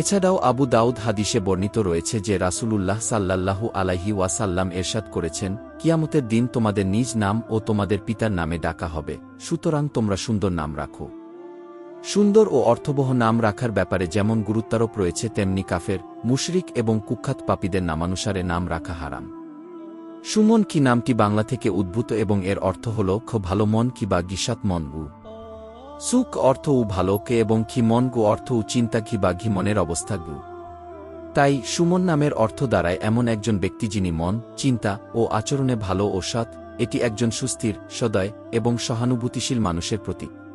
এছাড়াও আবু দাউদ হাদিসে বর্ণিত রয়েছে যে রাসূলুল্লাহ সাল্লাল্লাহু আলাইহি ওয়াসাল্লাম এরশাদ করেছেন, কিয়ামতের দিন তোমাদের নিজ নাম ও তোমাদের পিতার নামে ডাকা হবে, সুতরাং তোমরা সুন্দর নাম রাখো। সুন্দর ও অর্থবহ নাম রাখার ব্যাপারে যেমন গুরুত্বারোপ রয়েছে, তেমনি কাফের, মুশরিক এবং কুখ্যাত পাপীদের নামানুসারে নাম রাখা হারাম। সুমন কি নামটি বাংলা থেকে উদ্ভূত এবং এর অর্থ হল, খ ভালো মন কি বা গিসাত মন উ। সুক অর্থ উ ভালোকে এবং ঘি মন গু অর্থ উ চিন্তা ঘি বা ঘি মনের অবস্থা গু। তাই সুমন নামের অর্থ দ্বারায় এমন একজন ব্যক্তি যিনি মন, চিন্তা ও আচরণে ভালো ও সৎ, এটি একজন সুস্থির, সদয় এবং সহানুভূতিশীল মানুষের প্রতীক।